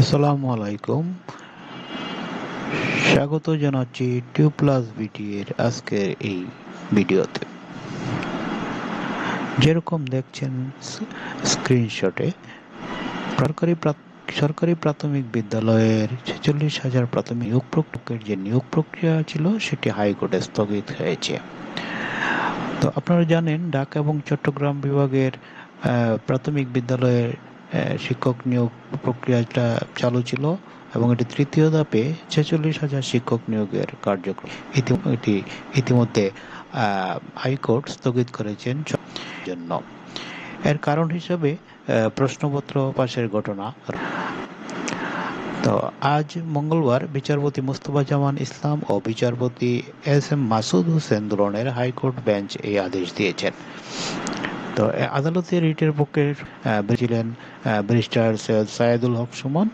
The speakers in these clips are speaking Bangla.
আসসালামু আলাইকুম। স্বাগত জানাচ্ছি টিউ প্লাস বিটি এর আজকের এই ভিডিওতে। যেরকম দেখছেন স্ক্রিনশটে, সরকারি সরকারি প্রাথমিক বিদ্যালয়ের ছেচল্লিশ হাজার প্রাথমিক নিয়োগ প্রক্রিয়ার যে নিয়োগ প্রক্রিয়া ছিল, সেটি হাইকোর্টে স্থগিত হয়েছে। তো আপনারা জানেন, ঢাকা এবং চট্টগ্রাম বিভাগের প্রাথমিক বিদ্যালয়ের শিক্ষক নিয়োগ প্রক্রিয়াটা চালু ছিল এবং এটি তৃতীয় ধাপে ছেচল্লিশ হাজার শিক্ষক নিয়োগের কার্যক্রম এটি ইতিমধ্যে হাইকোর্ট স্থগিত করেছেন জন্য। এর কারণ হিসেবে প্রশ্নপত্র পাশের ঘটনা। তো আজ মঙ্গলবার বিচারপতি মুস্তফা জামান ইসলাম ও বিচারপতি এস এম মাসুদ হোসেন দুলনের হাইকোর্ট বেঞ্চ এই আদেশ দিয়েছেন। তো রিটের পক্ষে ছিলেন ব্যারিস্টার সৈয়দ হক সুমন।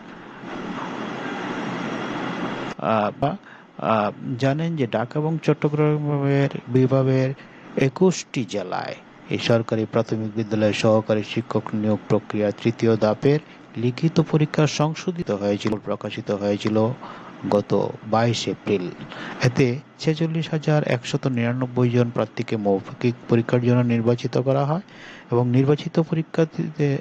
জানেন যে ঢাকা এবং চট্টগ্রামের বিভাগের একুশটি জেলায় এই সরকারি প্রাথমিক বিদ্যালয়ের সহকারী শিক্ষক নিয়োগ প্রক্রিয়া তৃতীয় ধাপের লিখিত পরীক্ষা সংশোধিত হয়েছিল, প্রকাশিত হয়েছিল। গত বাইশ এপ্রিল। এতে ছেচল্লিশ হাজার একশত নিরানব্বই জন প্রার্থীকে মৌখিক পরীক্ষার জন্য নির্বাচিত করা হয় এবং নির্বাচিত পরীক্ষার্থীদের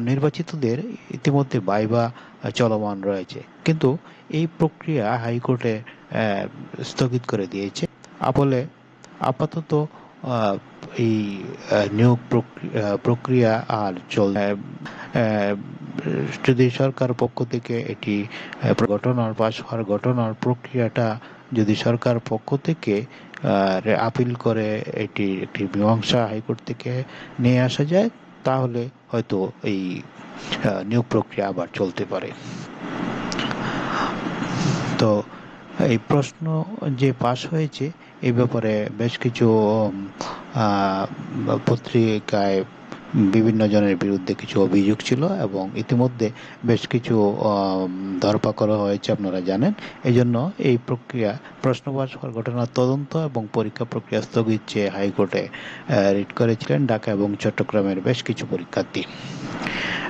নির্বাচিতদের ইতিমধ্যে বাইবা চলমান রয়েছে। কিন্তু এই প্রক্রিয়া হাইকোর্টে স্থগিত করে দিয়েছে। আপলে আপাতত এই নিয়োগ প্রক্রি- প্রক্রিয়া আর চল যদি সরকার পক্ষ থেকে এটি ঘটনার পাশ হওয়ার ঘটনার প্রক্রিয়াটা যদি সরকার পক্ষ থেকে আপিল করে এটি একটি মীমাংসা হাইকোর্ট থেকে নিয়ে আসা যায়, তাহলে হয়তো এই নিয়োগ প্রক্রিয়া আবার চলতে পারে। তো এই প্রশ্ন যে পাশ হয়েছে এই ব্যাপারে বেশ কিছু পত্রিকায় বিভিন্ন জনের বিরুদ্ধে কিছু অভিযোগ ছিল এবং ইতিমধ্যে বেশ কিছু উম, ধরপাকড় হয়েছে আপনারা জানেন। এই জন্য এই প্রক্রিয়া প্রশ্ন পাশ হওয়ার ঘটনার তদন্ত এবং পরীক্ষা প্রক্রিয়া স্থগিত চেয়ে হাইকোর্টে রিট করেছিলেন ঢাকা এবং চট্টগ্রামের বেশ কিছু পরীক্ষার্থী।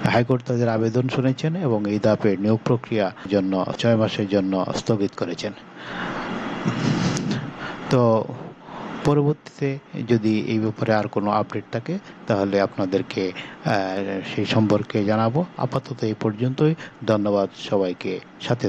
হাইকোর্ট তাদের আবেদন শুনেছেন এবং এই ধাপে নিয়োগ প্রক্রিয়া জন্য ছয় মাসের জন্য স্থগিত করেছেন। তো পরবর্তীতে যদি এই ব্যাপারে আর কোনো আপডেট থাকে, তাহলে আপনাদেরকে সেই সম্পর্কে জানাব। আপাতত এই পর্যন্তই। ধন্যবাদ সবাইকে। সাথে